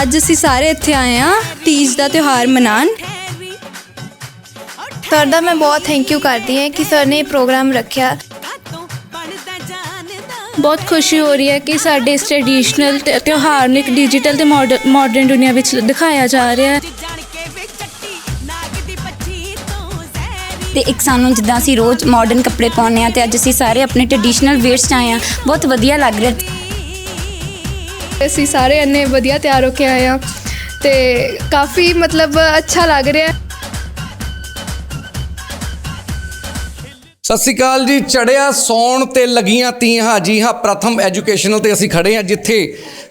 ਅੱਜ ਅਸੀਂ ਸਾਰੇ ਇੱਥੇ ਆਏ ਆ ਤੀਜ ਦਾ ਤਿਉਹਾਰ ਮਨਾਉਣ। ਸਰ ਦਾ ਮੈਂ ਬਹੁਤ ਥੈਂਕ ਯੂ ਕਰਦੀ ਹਾਂ ਕਿ ਸਰ ਨੇ ਇਹ ਪ੍ਰੋਗਰਾਮ ਰੱਖਿਆ। ਬਹੁਤ ਖੁਸ਼ੀ ਹੋ ਰਹੀ ਹੈ ਕਿ ਸਾਡੇ ਇਸ ਟ੍ਰੈਡੀਸ਼ਨਲ ਤਿਉਹਾਰ ਨੂੰ ਇੱਕ ਡਿਜੀਟਲ ਤੇ ਮਾਡਰਨ ਦੁਨੀਆ ਵਿੱਚ ਦਿਖਾਇਆ ਜਾ ਰਿਹਾ ਹੈ। ਤੇ ਇੱਕ ਸਾਨੂੰ ਜਿੱਦਾਂ ਅਸੀਂ ਰੋਜ਼ ਮਾਡਰਨ ਕੱਪੜੇ ਪਾਉਂਦੇ ਆ ਤੇ ਅੱਜ ਅਸੀਂ ਸਾਰੇ ਆਪਣੇ ਟ੍ਰੈਡੀਸ਼ਨਲ ਵੇਅਰਸ 'ਚ ਆਏ ਆ ਬਹੁਤ ਵਧੀਆ ਲੱਗ ਰਿਹਾ। ਅਸੀਂ ਸਾਰੇ ਇੰਨੇ ਵਧੀਆ ਤਿਆਰ ਹੋ ਕੇ ਆਏ ਆ ਤੇ ਕਾਫੀ ਮਤਲਬ ਅੱਛਾ ਲੱਗ ਰਿਹਾ ਹੈ। ਸਤਿ ਸ਼੍ਰੀ ਅਕਾਲ ਜੀ ਚੜਿਆ ਸੌਣ ਤੇ ਲੱਗੀਆਂ ਤੀਆਂ। ਜੀ ਹਾਂ, ਪ੍ਰਥਮ ਐਜੂਕੇਸ਼ਨਲ ਤੇ ਅਸੀਂ ਖੜੇ ਹਾਂ, ਜਿੱਥੇ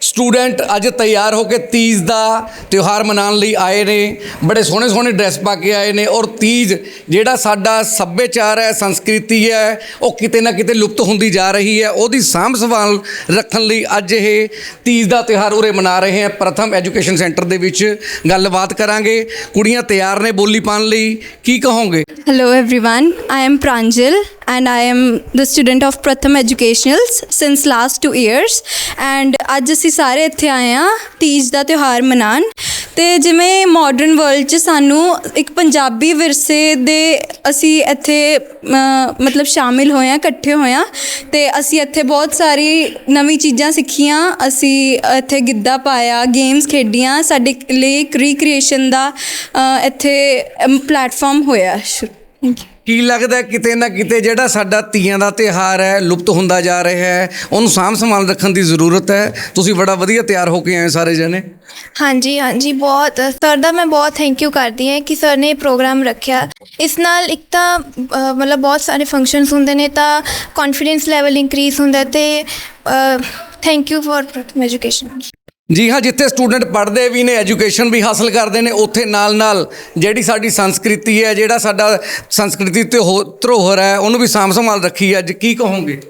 ਸਟੂਡੈਂਟ ਅੱਜ ਤਿਆਰ ਹੋ ਕੇ ਤੀਜ ਦਾ ਤਿਉਹਾਰ ਮਨਾਉਣ ਲਈ ਆਏ ਨੇ। ਬੜੇ ਸੋਹਣੇ ਸੋਹਣੇ ਡਰੈਸ ਪਾ ਕੇ ਆਏ ਨੇ ਔਰ ਤੀਜ ਜਿਹੜਾ ਸਾਡਾ ਸੱਭਿਆਚਾਰ ਹੈ ਸੰਸਕ੍ਰਿਤੀ ਹੈ ਉਹ ਕਿਤੇ ਨਾ ਕਿਤੇ ਲੁਪਤ ਹੁੰਦੀ ਜਾ ਰਹੀ ਹੈ। ਉਹਦੀ ਸਾਂਭ ਸੰਭਾਲ ਰੱਖਣ ਲਈ ਅੱਜ ਇਹ ਤੀਜ ਦਾ ਤਿਉਹਾਰ ਉਰੇ ਮਨਾ ਰਹੇ ਹਾਂ। ਪ੍ਰਥਮ ਐਜੂਕੇਸ਼ਨ ਸੈਂਟਰ ਦੇ ਵਿੱਚ ਗੱਲਬਾਤ ਕਰਾਂਗੇ। ਕੁੜੀਆਂ ਤਿਆਰ ਨੇ ਬੋਲੀ ਪਾਉਣ ਲਈ। ਕੀ ਕਹੋਗੇ? Hello everyone, I am Pranjal and I am the student of Pratham Educationals since last 2 years. And ਅੱਜ ਅਸੀਂ ਸਾਰੇ ਇੱਥੇ ਆਏ ਆ ਤੀਜ ਦਾ ਤਿਉਹਾਰ ਮਨਾਉਣ। ਤੇ ਜਿਵੇਂ ਮਾਡਰਨ ਵਰਲਡ 'ਚ ਸਾਨੂੰ ਇੱਕ ਪੰਜਾਬੀ ਵਿਰਸੇ ਦੇ ਅਸੀਂ ਇੱਥੇ ਮਤਲਬ ਸ਼ਾਮਿਲ ਹੋਏ ਆ ਇਕੱਠੇ ਹੋਏ ਆ ਤੇ ਅਸੀਂ ਇੱਥੇ ਬਹੁਤ ਸਾਰੀ ਨਵੀਂ ਚੀਜ਼ਾਂ ਸਿੱਖੀਆਂ। ਅਸੀਂ ਇੱਥੇ ਗਿੱਧਾ ਪਾਇਆ ਗੇਮਸ ਖੇਡੀਆਂ। ਸਾਡੇ ਲਈ ਇੱਕ ਰੀਕ੍ਰੀਏਸ਼ਨ ਦਾ ਇੱਥੇ ਪਲੇਟਫਾਰਮ ਹੋਇਆ ਥੈਂਕ ਯੂ ਕੀ ਲੱਗਦਾ ਕਿਤੇ ਨਾ ਕਿਤੇ ਜਿਹੜਾ ਸਾਡਾ ਤੀਆਂ ਦਾ ਤਿਉਹਾਰ ਹੈ ਲੁਪਤ ਹੁੰਦਾ ਜਾ ਰਿਹਾ ਹੈ ਉਹਨੂੰ ਸਾਂਭ ਸੰਭਾਲ ਰੱਖਣ ਦੀ ਜ਼ਰੂਰਤ ਹੈ। ਤੁਸੀਂ ਬੜਾ ਵਧੀਆ ਤਿਆਰ ਹੋ ਕੇ ਆਏ ਸਾਰੇ ਜਣੇ। ਹਾਂਜੀ ਹਾਂਜੀ ਬਹੁਤ। ਸਰ ਦਾ ਮੈਂ ਬਹੁਤ ਥੈਂਕ ਯੂ ਕਰਦੀ ਹਾਂ ਕਿ ਸਰ ਨੇ ਇਹ ਪ੍ਰੋਗਰਾਮ ਰੱਖਿਆ। ਇਸ ਨਾਲ ਇੱਕ ਤਾਂ ਅ, ਮਤਲਬ ਬਹੁਤ ਸਾਰੇ ਫੰਕਸ਼ਨਸ ਹੁੰਦੇ ਨੇ ਤਾਂ ਕੌਨਫੀਡੈਂਸ ਲੈਵਲ ਇਨਕਰੀਜ਼ ਹੁੰਦਾ ਹੈ ਤੇ ਥੈਂਕ ਯੂ ਫॉर ਐਜੂਕੇਸ਼ਨ ਜੀ ਹਾਂ, ਜਿੱਥੇ ਸਟੂਡੈਂਟ ਪੜ੍ਹਦੇ ਵੀ ਨੇ, ਐਜੂਕੇਸ਼ਨ ਵੀ ਹਾਸਲ ਕਰਦੇ ਨੇ, ਉੱਥੇ ਨਾਲ-ਨਾਲ ਜਿਹੜੀ ਸਾਡੀ ਸੰਸਕ੍ਰਿਤੀ ਹੈ, ਜਿਹੜਾ ਸਾਡਾ ਸੰਸਕ੍ਰਿਤੀ ਤੇ ਧਰੋਹਰ ਹੈ, ਉਹਨੂੰ ਵੀ ਸਾਂਭ ਸੰਭਾਲ ਰੱਖੀ ਅੱਜ ਕੀ ਕਹੋਗੇ?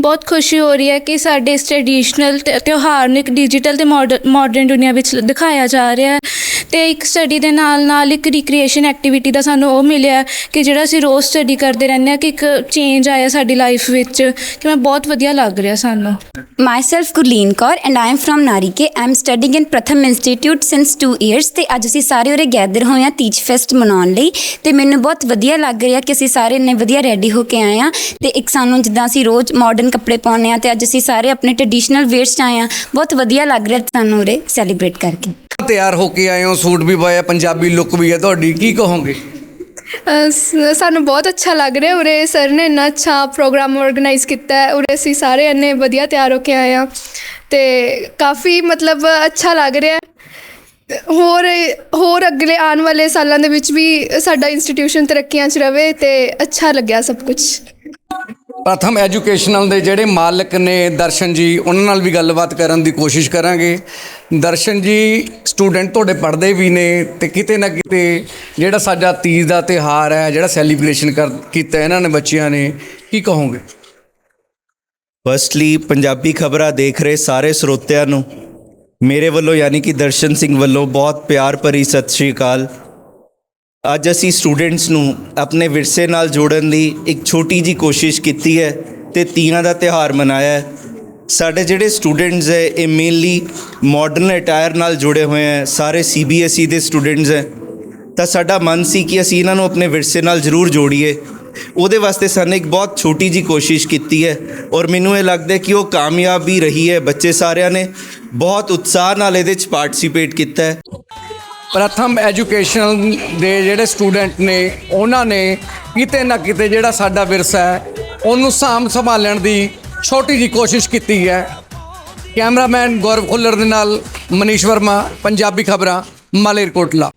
ਬਹੁਤ ਖੁਸ਼ੀ ਹੋ ਰਹੀ ਹੈ ਕਿ ਸਾਡੇ ਇਸ ਟ੍ਰੈਡੀਸ਼ਨਲ ਤਿਉਹਾਰ ਨੂੰ ਇੱਕ ਡਿਜੀਟਲ ਤੇ ਮਾਡਰਨ ਦੁਨੀਆ ਵਿੱਚ ਦਿਖਾਇਆ ਜਾ ਰਿਹਾ ਹੈ। ਤੇ ਇੱਕ ਸਟੱਡੀ ਦੇ ਨਾਲ ਨਾਲ ਇੱਕ ਰੀਕ੍ਰੀਏਸ਼ਨ ਐਕਟੀਵਿਟੀ ਦਾ ਸਾਨੂੰ ਉਹ ਮਿਲਿਆ ਕਿ ਜਿਹੜਾ ਅਸੀਂ ਰੋਜ਼ ਸਟੱਡੀ ਕਰਦੇ ਰਹਿੰਦੇ ਹਾਂ ਕਿ ਇੱਕ ਚੇਂਜ ਆਇਆ ਸਾਡੀ ਲਾਈਫ ਵਿੱਚ, ਕਿ ਮੈਂ ਬਹੁਤ ਵਧੀਆ ਲੱਗ ਰਿਹਾ ਸਾਨੂੰ। Myself Gurleen Kaur and I am from Narike I am studying in Pratham institute since 2 years ਤੇ ਅੱਜ ਅਸੀਂ ਸਾਰੇ ਉਰੇ ਗੈਦਰ ਹੋਏ ਹਾਂ ਤੀਜ ਫੈਸਟ ਮਨਾਉਣ ਲਈ ਤੇ ਮੈਨੂੰ ਬਹੁਤ ਵਧੀਆ ਲੱਗ ਰਿਹਾ ਕਿ ਅਸੀਂ ਸਾਰੇ ਇੰਨੇ ਵਧੀਆ ਰੈਡੀ ਹੋ ਕੇ ਆਏ ਹਾਂ ਤੇ ਇੱਕ ਸਾਨੂੰ ਜਿੱਦਾਂ ਅਸੀਂ ਰੋਜ਼ ਮਾਡਰਨ ਕੱਪੜੇ ਪਾਉਂਦੇ ਆ ਤੇ ਅੱਜ ਅਸੀਂ ਸਾਰੇ ਆਪਣੇ ਟ੍ਰੈਡੀਸ਼ਨਲ ਵੇਅਰਸ 'ਚ ਆਏ ਹਾਂ, ਬਹੁਤ ਵਧੀਆ ਲੱਗ ਰਿਹਾ ਸਾਨੂੰ ਉਰੇ ਸੈਲੀਬ੍ਰੇਟ ਕਰਕੇ। ਤਿਆਰ ਹੋ ਕੇ ਆਏ ਹੋ? ਸੂਟ ਵੀ ਪਾਇਆ ਪੰਜਾਬੀ ਲੁੱਕ ਵੀ ਹੈ ਤੁਹਾਡੀ ਕੀ ਕਹੋਗੇ? ਅ, ਸ- ਸਾਨੂੰ ਬਹੁਤ ਅੱਛਾ ਲੱਗ ਰਿਹਾ ਉਰੇ ਸਰ ਨੇ ਇੰਨਾ ਅੱਛਾ ਪ੍ਰੋਗਰਾਮ ਆਰਗੇਨਾਈਜ਼ ਕੀਤਾ ਹੈ ਉਰੇ ਅਸੀਂ ਸਾਰੇ ਇੰਨੇ ਵਧੀਆ ਤਿਆਰ ਹੋ ਕੇ ਆਏ ਆ ਤੇ ਕਾਫੀ ਮਤਲਬ ਅੱਛਾ ਲੱਗ ਰਿਹਾ ਹੈ। ਤੇ ਹੋਰ ਹੋਰ ਅਗਲੇ ਆਉਣ ਵਾਲੇ ਸਾਲਾਂ ਦੇ ਵਿੱਚ ਵੀ ਸਾਡਾ ਇੰਸਟੀਟਿਊਸ਼ਨ ਤਰੱਕੀਆਂ 'ਚ ਰਵੇ ਤੇ ਅੱਛਾ ਲੱਗਿਆ ਸਭ ਕੁਝ ਪ੍ਰਥਮ ਐਜੂਕੇਸ਼ਨਲ ਦੇ ਜਿਹੜੇ ਮਾਲਕ ਨੇ ਦਰਸ਼ਨ ਜੀ, ਉਹਨਾਂ ਨਾਲ ਵੀ ਗੱਲਬਾਤ ਕਰਨ ਦੀ ਕੋਸ਼ਿਸ਼ ਕਰਾਂਗੇ। ਦਰਸ਼ਨ ਜੀ, ਸਟੂਡੈਂਟ ਤੁਹਾਡੇ ਪੜ੍ਹਦੇ ਵੀ ਨੇ ਤੇ ਕਿਤੇ ਨਾ ਕਿਤੇ ਜਿਹੜਾ ਸਾਡਾ ਤੀਜ ਦਾ ਤਿਹਾਰ ਹੈ, ਜਿਹੜਾ ਸੈਲੀਬ੍ਰੇਸ਼ਨ ਕਰ, ਕੀਤਾ ਇਹਨਾਂ ਨੇ ਬੱਚਿਆਂ ਨੇ, ਕੀ ਕਹੋਗੇ? ਫਸਟਲੀ ਪੰਜਾਬੀ ਖਬਰਾਂ ਦੇਖ ਰਹੇ ਸਾਰੇ ਸਰੋਤਿਆਂ ਨੂੰ। ਮੇਰੇ ਵੱਲੋਂ ਯਾਨੀ ਕਿ ਦਰਸ਼ਨ ਸਿੰਘ ਵੱਲੋਂ ਬਹੁਤ ਪਿਆਰ ਭਰੀ ਸਤਿ ਸ਼੍ਰੀ ਅਕਾਲ। ਅੱਜ ਅਸੀਂ ਸਟੂਡੈਂਟਸ ਨੂੰ ਆਪਣੇ ਵਿਰਸੇ ਨਾਲ ਜੋੜਨ ਦੀ ਇੱਕ ਛੋਟੀ ਜੀ ਕੋਸ਼ਿਸ਼ ਕੀਤੀ ਹੈ ਤੇ ਤੀਆਂ ਦਾ ਤਿਉਹਾਰ ਮਨਾਇਆ ਹੈ। ਸਾਡੇ ਜਿਹੜੇ ਸਟੂਡੈਂਟਸ ਹੈ, ਇਹ ਮੇਨਲੀ ਮਾਡਰਨ ਅਟਾਇਰ ਨਾਲ ਜੁੜੇ ਹੋਏ ਹੈ। ਸਾਰੇ ਸੀਬੀਐਸਈ ਦੇ ਸਟੂਡੈਂਟਸ ਹੈ। ਤਾਂ ਸਾਡਾ ਮਨ ਸੀ ਕਿ ਅਸੀਂ ਇਹਨਾਂ ਨੂੰ ਆਪਣੇ ਵਿਰਸੇ ਨਾਲ ਜ਼ਰੂਰ ਜੋੜੀਏ। ਉਹਦੇ ਵਾਸਤੇ ਸਾਨੂੰ ਇੱਕ ਬਹੁਤ ਛੋਟੀ ਜੀ ਕੋਸ਼ਿਸ਼ ਕੀਤੀ ਹੈ ਔਰ ਮੈਨੂੰ ਇਹ ਲੱਗਦਾ ਕਿ ਉਹ ਕਾਮਯਾਬ ਵੀ ਰਹੀ ਹੈ। ਬੱਚੇ ਸਾਰਿਆਂ ਨੇ ਬਹੁਤ ਉਤਸ਼ਾਹ ਨਾਲ ਇਹਦੇ 'ਚ ਪਾਰਟਿਸਿਪੇਟ ਕੀਤਾ ਹੈ। ਪ੍ਰਥਮ ਐਜੂਕੇਸ਼ਨ ਦੇ ਜਿਹੜੇ ਸਟੂਡੈਂਟ ਨੇ, ਉਹਨਾਂ ਨੇ ਕਿਤੇ ਨਾ ਕਿਤੇ ਜਿਹੜਾ ਸਾਡਾ ਵਿਰਸਾ ਹੈ, ਉਹਨੂੰ ਸਾਂਭ ਸੰਭਾਲਣ ਦੀ ਛੋਟੀ ਜੀ ਕੋਸ਼ਿਸ਼ ਕੀਤੀ ਹੈ। ਕੈਮਰਾਮੈਨ ਗੌਰਵ ਖੁੱਲਰ ਦੇ ਨਾਲ ਮਨੀਸ਼ ਵਰਮਾ, ਪੰਜਾਬੀ ਖਬਰਾਂ, ਮਾਲੇਰਕੋਟਲਾ।